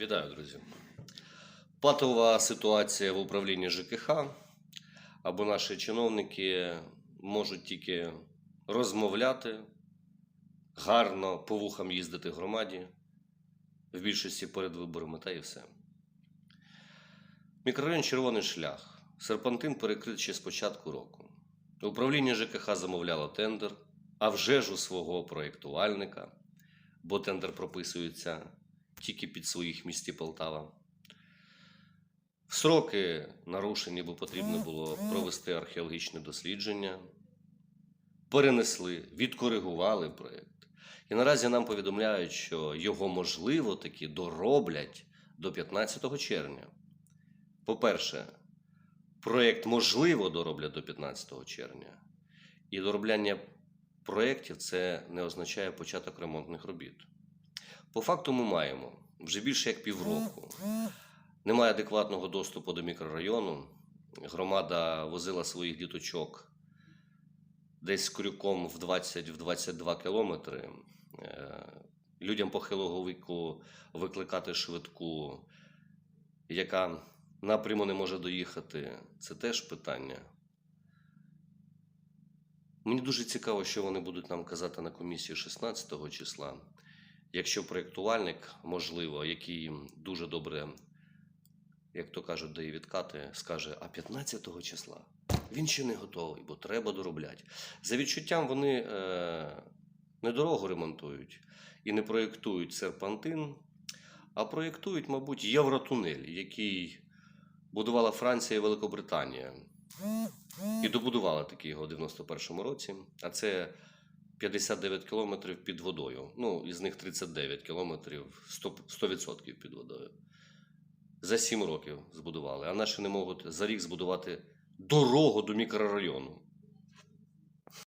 Вітаю, друзі. Патова ситуація в управлінні ЖКХ, або наші чиновники можуть тільки розмовляти, гарно по вухам їздити громаді, в більшості перед виборами та і все. Мікрорайон Червоний шлях. Серпантин перекрит ще з початку року. Управління ЖКХ замовляло тендер, а вже ж у свого проєктувальника, бо тендер прописується тільки під своїх місті Полтава. Сроки нарушені, бо потрібно було провести археологічне дослідження. Перенесли, відкоригували проєкт. І наразі нам повідомляють, що його можливо таки дороблять до 15 червня. По-перше, проєкт можливо дороблять до 15 червня. І доробляння проєктів це не означає початок ремонтних робіт. По факту ми маємо вже більше як півроку. Немає адекватного доступу до мікрорайону. Громада возила своїх діточок десь крюком в 20-22 кілометри. Е, Людям похилого віку викликати швидку, яка напряму не може доїхати, це теж питання. Мені дуже цікаво, що вони будуть нам казати на комісії 16 числа. Якщо проєктувальник, можливо, який дуже добре, як то кажуть, дає відкати, скаже, а 15 числа він ще не готовий, бо треба доробляти. За відчуттям вони е, не дорогу ремонтують і не проєктують серпантин, а проєктують, мабуть, євротунель, який будувала Франція і Великобританія. І добудували такий його у 91-му році. А це 59 кілометрів під водою. Ну, із них 39 кілометрів 100%, 100% під водою. За 7 років збудували. А наші не можуть за рік збудувати дорогу до мікрорайону.